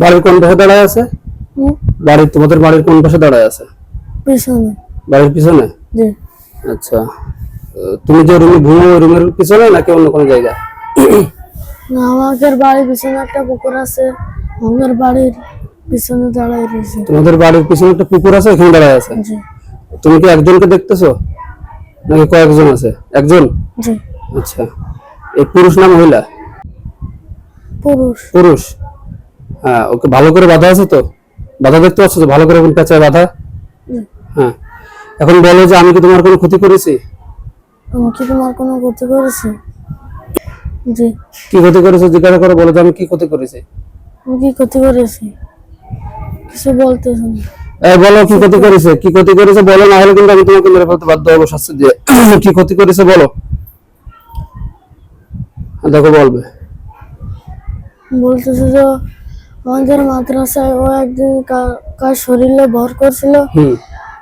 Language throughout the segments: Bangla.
বাড়ির কোন পাশে দাঁড়ায় আছে? হুম? বাড়ির তোমাদের বাড়ির কোন পাশে দাঁড়ায় আছে? পিছনে। বাড়ির পিছনে? জি। আচ্ছা। তুমি যে রুমে ঘুমো রুমের পিছনে নাকি অন্য কোনো জায়গা না আমাদের বাড়ির পিছনে একটা পুকুর আছে। আমাদের বাড়ির পিছনে দাঁড়ায় রয়েছে। তোমাদের বাড়ির পিছনে একটা পুকুর আছে এখানে দাঁড়ায় আছে? জি। তুমি কি একজনকে দেখতেছো? নাকি কয়েকজন আছে? একজন? জি। আচ্ছা। এই পুরুষ না মহিলা? পুরুষ। পুরুষ। হ্যাঁ ওকে ভালো করে বাধা আছে তো? বাধা দেখতে পাচ্ছ তো? ভালো করে কোন পেঁচায় বাধা? হ্যাঁ। এখন বলো যে আমি কি তোমার কোনো ক্ষতি করেছি? আমি কি তোমার কোনো ক্ষতি করেছি? জি। কি ক্ষতি করেছ? জিজ্ঞাসা করো বলো যে আমি কি ক্ষতি করেছি। আমি কি ক্ষতি করেছি? কিছু বলতেছি না। এই বলো কি ক্ষতি করেছে? কি ক্ষতি করেছে বলো না হলে কিন্তু আমি তোমাকে মেরে ফেলতে বাধ্য হব শাস্তি দিয়ে। কি ক্ষতি করেছে বলো। দেখো বলবে। বলতেছে যে আমাদের মাদ্রাসায় ও একদিন কার শরীরে ভর করছিল। হুম।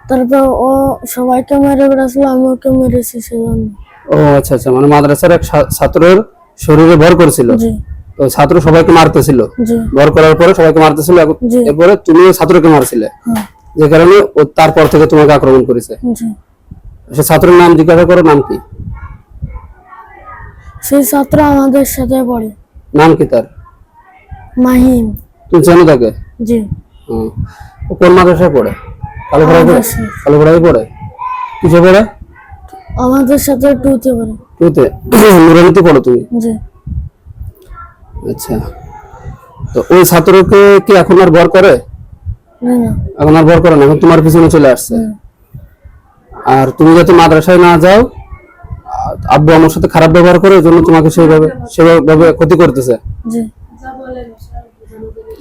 তারপর ও সবাইকে মেরে বেড়াছিল আমি ওকে মেরেছি সেজন্য। ও আচ্ছা আচ্ছা মানে মাদ্রাসার এক ছাত্রের শরীরে ভর করেছিল? তো ছাত্র সবাইকে মারতেছিল? ভর করার পরে সবাইকে মারতেছিল এরপরে তুমি ছাত্রকে মারছিলে? হ্যাঁ। যে কারণে ও তারপর থেকে তোমাকে আক্রমণ করেছে। সে ছাত্রের নাম জিজ্ঞাসা করো নাম কি? সেই ছাত্র আমাদের সাথে পড়ে। নাম কি তার? মাহিম। তুমি চেনো তাকে? জি। হুম। ও কোন মাদ্রাসায় পড়ে? পড়ে? আমাদের সাথে- কালোপাড়ায় পড়ে? কিসে পড়ে? আমাদের সাথে টুতে পড়ে। টুতে? নুরানিতে পড়ো তুমি? জি। আচ্ছা। তো ওই ছাত্রকে কি এখন আর ভর করে? না না। এখন আর ভর করে না? এখন তোমার পিছনে চলে আসছে? আর তুমি যাতে মাদ্রাসায় না যাও আব্বু আমার সাথে খারাপ ব্যবহার করে জন্য তোমাকে সেইভাবে সেভাবে ক্ষতি করতেছে? জি ঈদের পরের থেকে ঈদের পরের দিন থেকে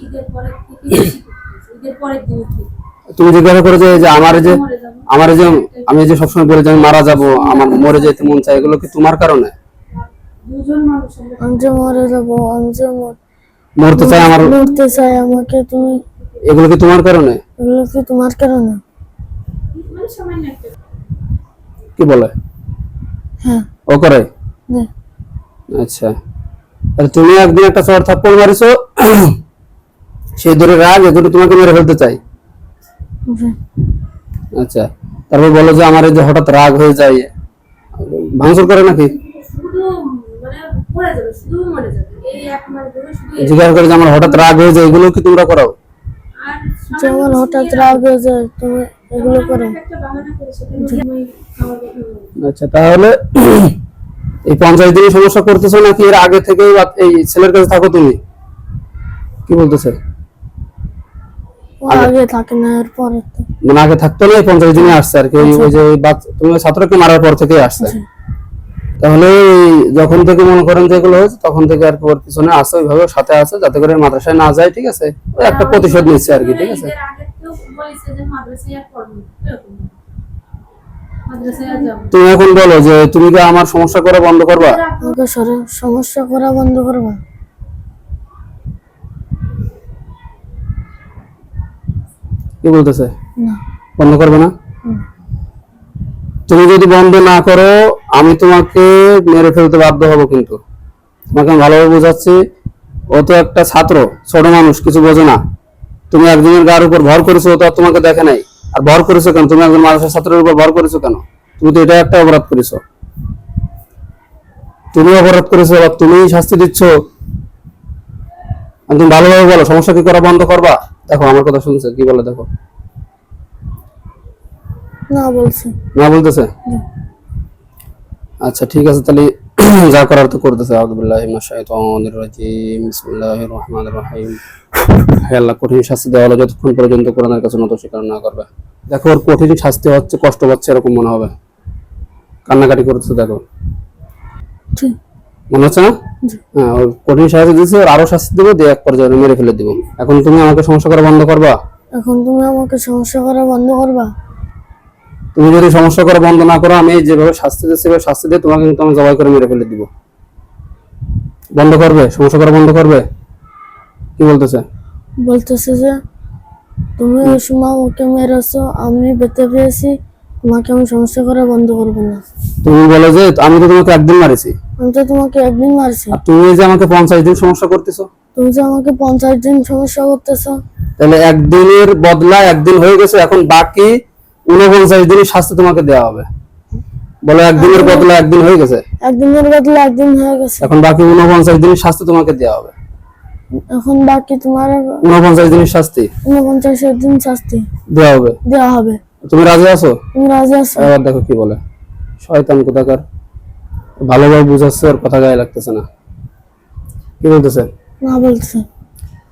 তুমি জিজ্ঞাসা করে যে আমার যে আমার যে আমি যে সবসময় বলে যে আমি মারা যাব আমার মরে যেতে মন চাই এগুলো কি তোমার কারণে? দুজন মানুষ আমি যে মরে যাব আমি যে মরতে চাই আমার মরতে চাই আমাকে তুমি এগুলো কি তোমার কারণে? এগুলো কি তোমার কারণে? মানে কি বলে? হ্যাঁ। ও করে? আচ্ছা। তাহলে তুমি একদিন একটা চর থাপ্পড় মারিছো। সেই ধরে রাগ এগুলো তোমাকে মেরে ফেলতে চাই। আচ্ছা তারপর বলো যে আমার এই যে হঠাৎ রাগ হয়ে যায় ভাঙচুর করে নাকি? মানে জিজ্ঞাসা করে যে আমার হঠাৎ রাগ হয়ে যায় এগুলো কি তোমরা করাও যেমন হঠাৎ রাগ হয়ে যায় তুমি এগুলো করো। করে। আচ্ছা তাহলে এই পঞ্চাশ দিনের সমস্যা করতেছো নাকি এর আগে থেকেই এই ছেলের কাছে থাকো তুমি? কি বলতেছে? আগে থাকে না এর মানে আগে থাকতো না পঞ্চাশ দিনে আসছে আর কি ওই- ওই যে তুমি ছাত্রকে মারার পর থেকে আসছে। তাহলে যখন থেকে মনে করেন যে এগুলো হয়েছে তখন থেকে আর ওর পিছনে আসে ওইভাবে সাথে আছে যাতে করে মাদ্রাসায় না যায় ঠিক আছে? ওই একটা প্রতিশোধ নিচ্ছে আর কি ঠিক আছে। তুমি এখন বলো যে তুমি কি আমার সমস্যা করে বন্ধ করবা? সমস্যা করা বন্ধ করবা? কি বলতেছে? বন্ধ করবে না? তুমি যদি বন্ধ না করো আমি তোমাকে মেরে ফেলতে বাধ্য হব কিন্তু। তোমাকে আমি ভালোভাবে বোঝাচ্ছি ও তো একটা ছাত্র ছোট মানুষ কিছু বোঝে না। তুমি একজনের গার উপর ভর করেছ তো তোমাকে দেখে নাই। আর ভর করেছ কেন? তুমি একজন মানুষের ছাত্রের উপর ভর করেছ কেন? তুমি তো এটা একটা অপরাধ করেছ। তুমি অপরাধ করেছ তুমি শাস্তি দিচ্ছ তুমি ভালোভাবে বলো সমস্যা কি করা বন্ধ করবা? দেখো আমার কথা শুনছে কি বলে দেখো। না বলছি। না বলতেছে? আচ্ছা ঠিক আছে তাহলে যা করার তো করতেছে। আউযুবিল্লাহি মিনাশ শাইতানির রাজিম। বিসমিল্লাহির রহমানির রহিম। হে আল্লাহ কঠিন শাস্তি দেওয়া হলো যতক্ষণ পর্যন্ত কোরআনের কাছে নত স্বীকার না করবে। দেখো ওর কঠিন শাস্তি হচ্ছে কষ্ট পাচ্ছে এরকম মনে হবে। কান্নাকাটি করতেছে দেখো। ঠিক। মনে হচ্ছে না? হ্যাঁ ওর কঠিন শাস্তি দিচ্ছে ওর আরও শাস্তি দেবো দিয়ে এক পর্যায়ে মেরে ফেলে দিব। এখন তুমি আমাকে সমস্যা করা বন্ধ করবা? এখন তুমি আমাকে সমস্যা করা বন্ধ করবা? তুমি যদি সমস্যা করা বন্ধ না করো আমি যেভাবে শাস্তি দিচ্ছি সেভাবে শাস্তি দিয়ে তোমাকে কিন্তু আমি জবাই করে মেরে ফেলে দিব। বন্ধ করবে? সমস্যা করা বন্ধ করবে? কি বলতেছে? বলতেছে যে তুমি ওই সময় ওকে মেরেছো আমি বেঁচে পেয়েছি তোমাকে আমি সমস্যা করা বন্ধ করব না। তুমি বলো যে আমি তো তোমাকে একদিন মারিছি। আমি তো তোমাকে একদিন মারছি। আর তুমি যে আমাকে পঞ্চাশ দিন সমস্যা করতেছো? তুমি যে আমাকে পঞ্চাশ দিন সমস্যা করতেছো। তাহলে একদিনের বদলা একদিন হয়ে গেছে এখন বাকি উনপঞ্চাশ দিনের শাস্তি তোমাকে দেওয়া হবে। বলো একদিনের বদলা একদিন হয়ে গেছে? একদিনের বদলে একদিন হয়ে গেছে। এখন বাকি উনপঞ্চাশ দিনের শাস্তি তোমাকে দেওয়া হবে। এখন বাকি তোমার উনপঞ্চাশ দিনের শাস্তি? উনপঞ্চাশের দিন শাস্তি দেওয়া হবে। দেওয়া হবে। তুমি রাজি আছো? তুমি রাজি আছো। এবার দেখো কি বলে। শয়তান কোথাকার? ভালোভাবে বুঝাচ্ছে আর কথা গায়ে লাগতেছে না। কি বলতেছে? না বলছে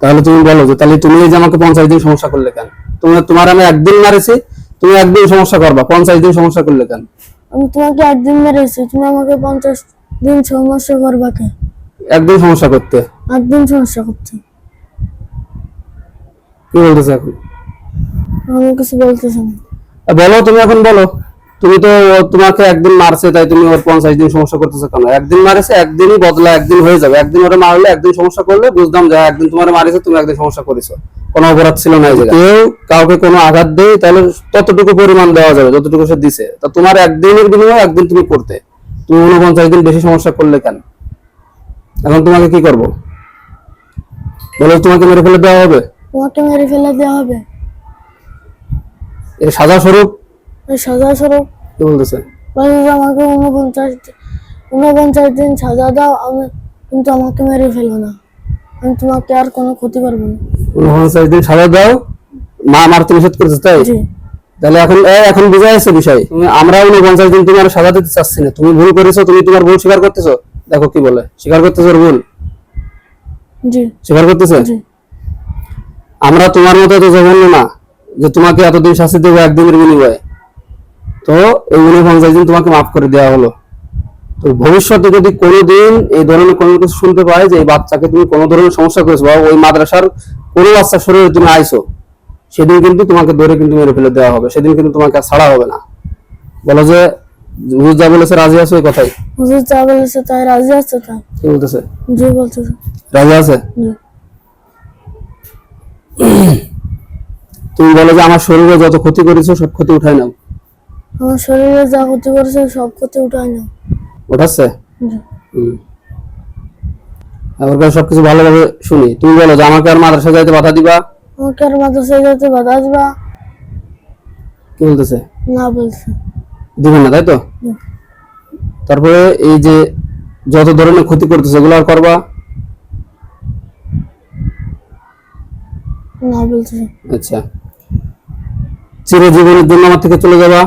তাহলে তুমি বলো যে তাহলে তুমি যে আমাকে পঞ্চাশ দিন সমস্যা করলে কেন? তুমি তোমার আমি একদিন মারেছি তুমি একদিন সমস্যা করবা। পঞ্চাশ দিন সমস্যা করলে কেন? আমি তোমাকে একদিন মেরেছি তুমি আমাকে পঞ্চাশ দিন সমস্যা করবা কে? একদিন সমস্যা করতে। একদিন সমস্যা করতে। কি বলতেছে এখন? আমি কিছু বলতেছি না। বলো তুমি এখন বলো। তুমি তো তোমাকে একদিন মারছে তাই তুমি ওর পঞ্চাশ দিন সমস্যা করতেছো কেন? একদিন মারেছে একদিনই বদলা একদিন হয়ে যাবে। একদিন ওরা মারলে একদিন সমস্যা করলে বুঝলাম যে হ্যাঁ, একদিন তোমার মারিছে তুমি একদিন সমস্যা করেছ। কোনো অপরাধ ছিল না কেউ কাউকে কোনো আঘাত দেয় তাহলে ততটুকু পরিমাণ দেওয়া যাবে যতটুকু সে দিছে। তা তোমার একদিনের বিনিময়ে একদিন তুমি করতে। তুমি উনপঞ্চাশ দিন বেশি সমস্যা করলে কেন? এখন তোমাকে কি করব? বলো তোমাকে মেরে ফেলে দেওয়া হবে? তোমাকে মেরে ফেলে দেওয়া হবে। এর সাজা স্বরূপ? সাজা স্বরূপ। কি বলতেছে? আমাকে উনপঞ্চাশ উনপঞ্চাশ দিন সাজা দাও আমি কিন্তু আমাকে মেরে ফেলো না। আমি তোমাকে আর কোনো ক্ষতি করব না। উনপঞ্চাশ দিন সাজা দাও? মা মারতে নিষেধ করেছে তাই? তাহলে এখন এখন বুঝা যাচ্ছে বিষয়। তুমি আমরা উনপঞ্চাশ দিন তোমার সাজা দিতে চাচ্ছি না। তুমি ভুল করেছ তুমি তোমার ভুল স্বীকার করতেছো। দেখো কি বলে। স্বীকার করতেছো ভুল? জি। স্বীকার করতেছে? আমরা তোমার মতো তো জঘন্য না। যে তোমাকে এতদিন শাস্তি দেবো একদিনের বিনিময়ে। তো এই উনপঞ্চাশ দিন তোমাকে মাফ করে দেওয়া হলো। তো ভবিষ্যতে যদি কোনোদিন এই ধরনের কোনো কিছু শুনতে পাই যে এই বাচ্চাকে তুমি কোনো ধরনের সমস্যা করেছ বা ওই মাদ্রাসার কোনো বাচ্চার শরীরে তুমি আইছো সেদিন কিন্তু তোমাকে ধরে কিন্তু মেরে ফেলে দেওয়া হবে সেদিন কিন্তু তোমাকে আর ছাড়া হবে না। বলো যে হুজুর যা বলেছে রাজি আছো এই কথাই? হুজুর যা বলেছে তাই রাজি আছে তাই কি বলতেছে? জি বলতেছে। রাজি আছে? তুমি বলো যে আমার শরীরে যত ক্ষতি করেছ সব ক্ষতি উঠাই নাও। আমার শরীরে যা ক্ষতি করেছে সব ক্ষতি উঠাই না উঠাচ্ছে। আমার কাছে সবকিছু ভালোভাবে শুনি। তুমি বলো যে আমাকে আর মাদ্রাসা যাইতে বাধা দিবা? আমাকে আর মাদ্রাসায় যেতে বাধা দিবা? কি বলতেছে? না বলছে। দিবেন না তাই তো? তারপরে এই যে যত ধরনের ক্ষতি করতেছে এগুলো আর করবা? না বলছে। আচ্ছা। চিরজীবনের জন্য আমার থেকে চলে যাবা?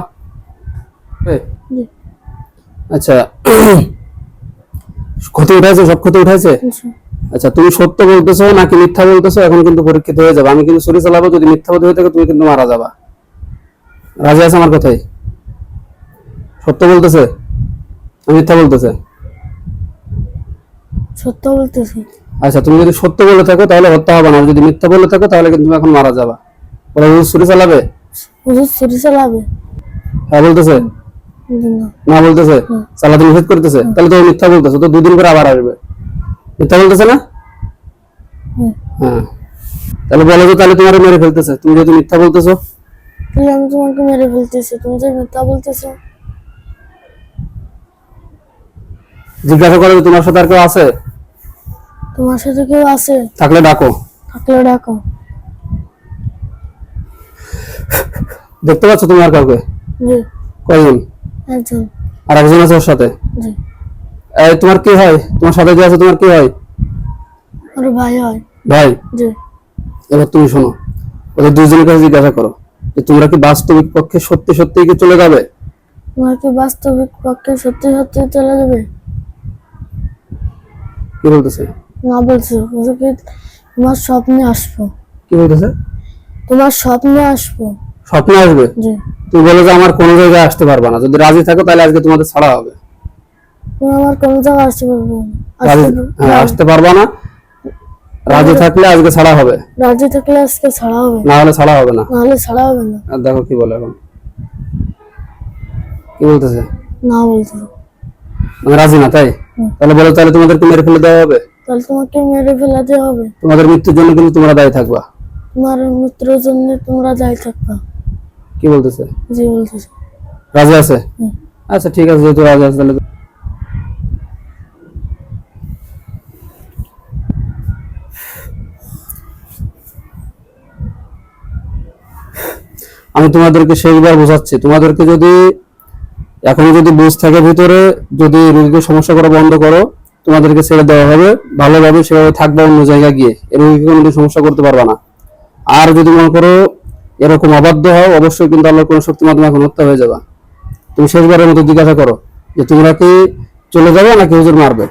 আচ্ছা। ক্ষতি উঠাইছে? সব ক্ষতি উঠাইছে? জি। আচ্ছা তুমি সত্য বলতেছো নাকি মিথ্যা বলতেছো? এখন কিন্তু পরীক্ষিত হয়ে যাবে। আমি কিন্তু ছুরি চালাবো যদি মিথ্যা মিথ্যাবাদী হয়ে থাকে তুমি কিন্তু মারা যাবা। রাজি আছে আমার কথাই? সত্য বলতেছে? মিথ্যা বলতেছে? সত্য বলতেছি। আচ্ছা তুমি যদি সত্য বলে থাকো তাহলে হত্যা হবে না। যদি মিথ্যা বলে থাকো তাহলে কিন্তু তুমি এখন মারা যাবা। ওরা হুজুর চালাবে? হুজুর ছুরি চালাবে। হ্যাঁ বলতেছে। না। বলতেছে। চালাতে নিষেধ করতেছে। তাহলে তো মিথ্যা বলতেছে তো দুদিন পরে আবার আসবে। মিথ্যা বলতেছে না? হ্যাঁ। তাহলে বলো তো তাহলে তোমার মেরে ফেলতেছে। তুমি যদি মিথ্যা বলতেছো। তাহলে আমি তোমাকে মেরে ফেলতেছি। তুমি যে মিথ্যা বলতেছো। জিজ্ঞাসা করো তোমার সাথে আর কেউ আছে? তোমার সাথে কেউ আছে? থাকলে ডাকো। থাকলে ডাকো। দেখতে পাচ্ছ তুমি আর কাউকে? কয়জন? আর একজন আছে ওর সাথে? এই, তোমার কি হয়? তোমার সাথে যে আছে তোমার কি হয়? ওর ভাই হয়। ভাই? এবার তুমি শোনো ওদের দুজনের কাছে জিজ্ঞাসা করো যে তোমরা কি বাস্তবিক পক্ষে সত্যি সত্যি কি চলে যাবে? তোমার কি বাস্তবিক পক্ষে সত্যি সত্যি চলে যাবে? কি বলতেছে? না বলছো বলছো কি তোমার স্বপ্নে আসব। কি বলতেছে? তোমার স্বপ্নে আসব। স্বপ্নে আসবে? তুমি বলে যে আমার কোনো জায়গায় আসতে পারবা না। যদি রাজি থাকো তাহলে আজকে তোমাদের ছাড়া হবে। আমার কোনো জায়গায় আসতে পারব না। রাজি আসতে হ্যাঁ, পারবা না। রাজি থাকলে আজকে ছাড়া হবে। রাজি থাকলে আজকে ছাড়া হবে। না হলে ছাড়া হবে না। না হলে ছাড়া হবে না। আর দেখো কি বলে এখন। কি বলতেছে? না বলছো আমি রাজি না তাই? তাহলে বলো তাহলে তোমাদেরকে মেরে ফেলে দেওয়া হবে? তাহলে তোমাকে মেরে ফেলাতে হবে। তোমাদের মৃত্যুর জন্য কিন্তু তোমরা দায়ী থাকবা। তোমার মৃত্যুর জন্য তোমরা যাই থাকবা। কি বলতেছে? জি বলতেছে। রাজা আছে? আচ্ছা ঠিক আছে যেহেতু রাজা আছে তাহলে আমি তোমাদেরকে সেইবার বোঝাচ্ছি। তোমাদেরকে যদি এখনও যদি বুঝ থাকে ভিতরে যদি রোগীকে সমস্যা করা বন্ধ করো তোমাদেরকে ছেড়ে দেওয়া হবে। ভালোভাবে সেভাবে থাকবে অন্য জায়গায় গিয়ে। এ রোগীকে কোনো সমস্যা করতে পারবা না। আর যদি মনে করো এরকম অবাধ্য হও অবশ্যই কিন্তু আল্লাহর কোনো শক্তির মাধ্যমে এখন হত্যা হয়ে যাবে। তুমি শেষবারের মতো জিজ্ঞাসা করো যে তোমরা কি চলে যাবে নাকি হুজুর মারবে?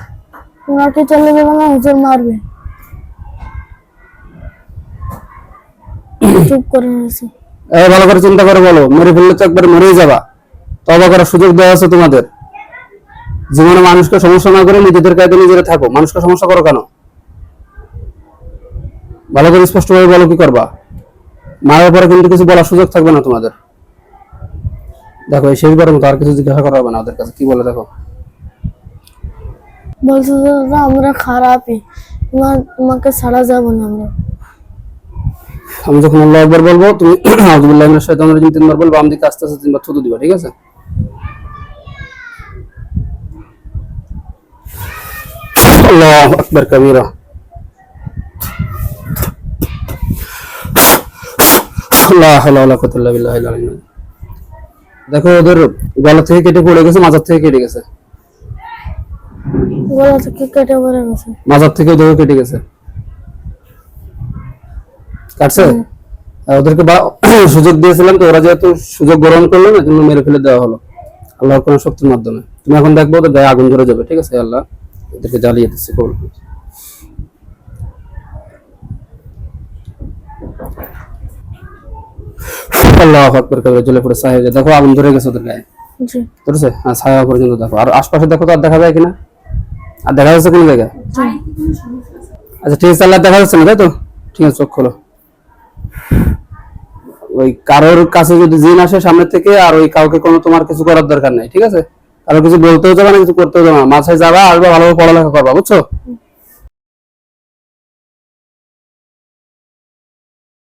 ওনাকে চলে যাবে না হুজুর মারবে? চুপ করে এই ভালো করে চিন্তা করে বলো মেরে ফেললে তো একবার মরেই যাবা। তবা করার সুযোগ দেওয়া আছে তোমাদের। জীবনে মানুষকে সমস্যা না করে নিজেদের কাজে নিজেরা থাকো। মানুষকে সমস্যা করো কেন? ভালো করে স্পষ্টভাবে বলো কি করবা? মায়ের পরে কিন্তু কিছু বলার সুযোগ থাকবে না তোমাদের। দেখো এই শেষবারের মতো আর কিছু জিজ্ঞাসা করা হবে না ওদের কাছে। কি বলে দেখো? বলছে দাদা আমরা খারাপই। তোমার তোমাকে ছাড়া যাব না আমরা। আমি যখন আল্লাহ একবার বলব তুমি আউযুবিল্লাহি মিনাশ শাইতানির রাজিম তিনবার বলব বাম দিকে আস্তে আস্তে তিনবার থুতু দিবা ঠিক আছে? আল্লাহু আকবার কাবীরা দেখো ওদের গলা থেকে কেটে পড়ে গেছে মাজার থেকে কেটে গেছে। গলা থেকে কেটে পড়ে গেছে। মাজার থেকে ওদেরও কেটে গেছে। কাটছে? ওদেরকে বা- সুযোগ দিয়েছিলাম তো ওরা যেহেতু সুযোগ গ্রহণ করল না জন্য মেরে ফেলে দেওয়া হলো। আল্লাহর কোন শক্তির মাধ্যমে। তুমি এখন দেখব ওদের গায়ে আগুন ধরে যাবে ঠিক আছে? আল্লাহ ওদেরকে জ্বালিয়ে দিচ্ছে কবুল করুন। আল্লাহ আকবর করে জ্বলে পড়ে ছায়া হয়ে দেখো আগুন ধরে গেছে ওদের গায়ে। ধরেছে? হ্যাঁ ছায়া পর্যন্ত দেখো। আর আশপাশে দেখো তো আর দেখা যায় কিনা? আর দেখা যাচ্ছে কোন জায়গায়? আচ্ছা ঠিক আছে আল্লাহ দেখা যাচ্ছে না তাই তো? ঠিক আছে চোখ খোলো। ওই কারোর কাছে যদি জিন আসে সামনে থেকে আর ওই কাউকে কোনো তোমার কিছু করার দরকার নাই ঠিক আছে? কারও কিছু বলতেও যাবে না কিছু করতেও যাবে না। মাথায় যাবা আসবা ভালোভাবে পড়ালেখা করবা বুঝছ?